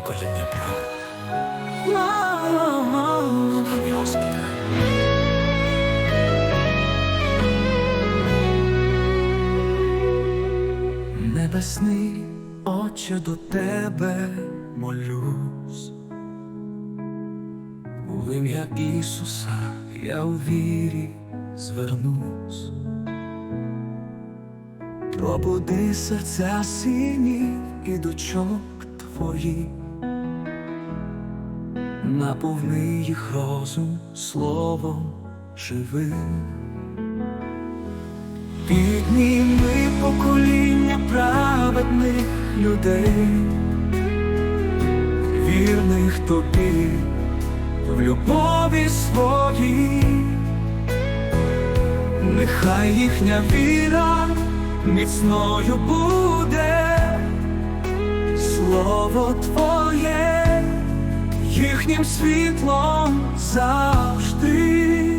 покоління. Небесний Отче до тебе молюсь. У ім'я Ісуса я у вірі звернусь. Пробуди серця синів і дочок твоїх, наповни їх розум словом живим. Підніми покоління праведних людей, вірних тобі в любові своїй, нехай їхня віра міцною буде, слово Твоє їхнім світлом завжди.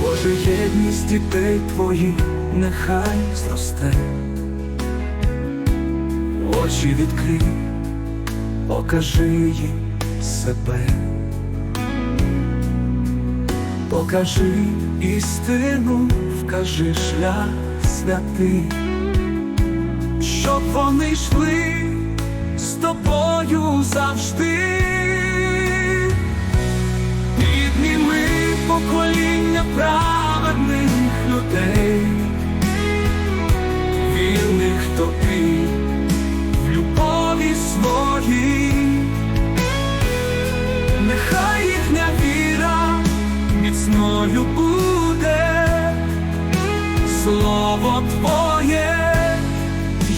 Боже, єдність дітей твоїх нехай зросте, очі відкрий, покажи їм себе, покажи істину, вкажи шлях святий, щоб вони йшли з тобою завжди. Підніми покоління праведних людей, вірних тобі в любові своїй, нехай їхня віра міцною буде, слово Твоє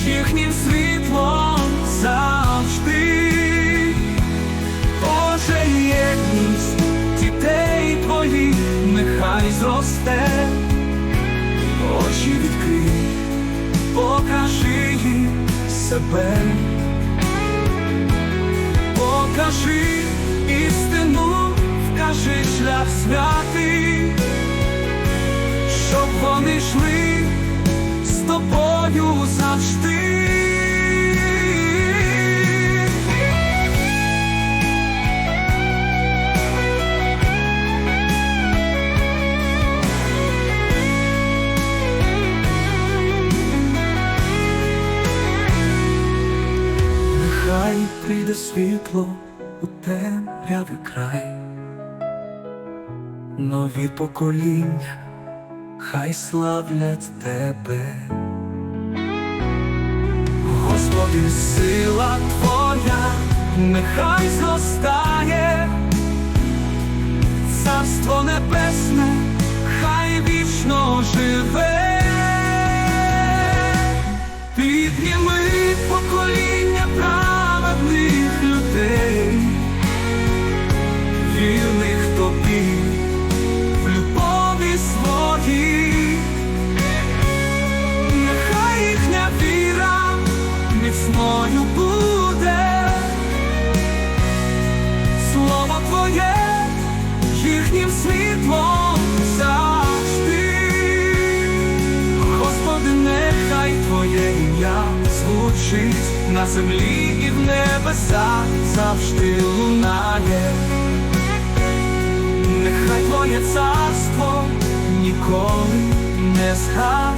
їхнім світлом зросте, очі відкрий, покажи їм себе, покажи істину, вкажи шлях святий, щоб вони йшли з тобою завжди. Прийде світло у темрявий край, нові покоління, хай славлять тебе. Господи, сила Твоя, нехай зростає, царство небесне, завжди. Господи, нехай Твоє ім'я звучить на землі і в небесах завжди лунає. Нехай Твоє царство ніколи не згасне.